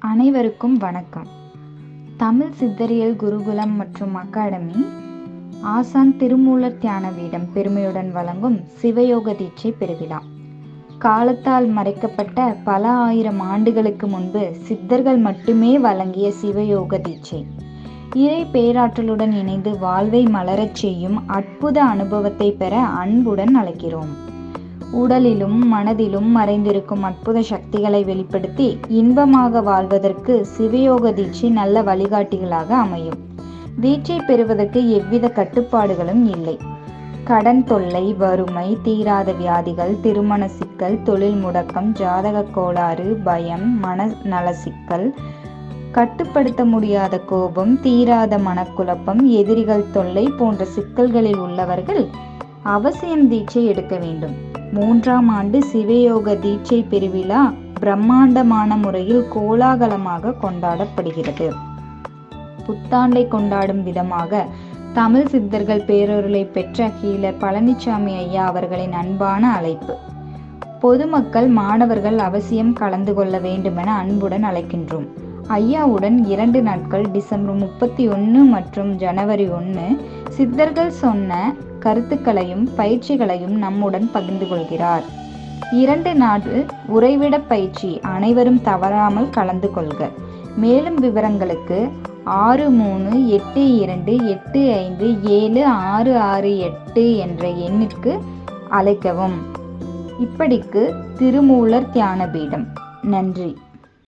அனைவருக்கும் வணக்கம். தமிழ் சித்தரியல் குருகுலம் மற்றும் அகாடமி ஆசான் திருமூலர் தியான பீடம் பெருமையுடன் வழங்கும் சிவயோக தீட்சை பெருவிழா. காலத்தால் மறைக்கப்பட்ட பல ஆயிரம் ஆண்டுகளுக்கு முன்பு சித்தர்கள் மட்டுமே வழங்கிய சிவயோக தீட்சை. இறை பேராற்றலுடன் இணைந்து வாழ்வை மலரச் செய்யும் அற்புத அனுபவத்தை பெற அன்புடன் அழைக்கிறோம். உடலிலும் மனதிலும் மறைந்திருக்கும் அற்புத சக்திகளை வெளிப்படுத்தி இன்பமாக வாழ்வதற்கு சிவயோக தீட்சை நல்ல வழிகாட்டிகளாக அமையும். தீட்சை பெறுவதற்கு எவ்வித கட்டுப்பாடுகளும் இல்லை. கடன் தொல்லை வறுமை தீராத வியாதிகள் திருமண சிக்கல் தொழில் முடக்கம் ஜாதக கோளாறு பயம் மன நல சிக்கல் கட்டுப்படுத்த முடியாத கோபம் தீராத மனக்குழப்பம் எதிரிகள் தொல்லை போன்ற சிக்கல்களில் உள்ளவர்கள் அவசியம் தீட்சை எடுக்க வேண்டும். மூன்றாம் ஆண்டு சிவயோக தீட்சை பெருவிழா பிரம்மாண்டமான முறையில் கோலாகலமாக கொண்டாடப்படுகிறது. புத்தாண்டை கொண்டாடும் விதமாக தமிழ் சித்தர்கள் பேரொருளை பெற்ற ஹீலர் பழனிசாமி ஐயா அவர்களின் அன்பான அழைப்பு. பொதுமக்கள் மாணவர்கள் அவசியம் கலந்து கொள்ள வேண்டுமென அன்புடன் அழைக்கின்றோம். ஐயாவுடன் இரண்டு நாட்கள் டிசம்பர் முப்பத்தி ஒன்று மற்றும் ஜனவரி ஒன்று சித்தர்கள் சொன்ன கருத்துக்களையும் பயிற்சிகளையும் நம்முடன் பகிர்ந்து கொள்கிறார். இரண்டு நாடு உறைவிட பயிற்சி அனைவரும் தவறாமல் கலந்து கொள்க. மேலும் விவரங்களுக்கு ஆறு மூணு எட்டு இரண்டு எட்டு ஐந்து ஏழு ஆறு ஆறு எட்டு என்ற எண்ணிற்கு அழைக்கவும். இப்படிக்கு திருமூலர் தியான பீடம். நன்றி.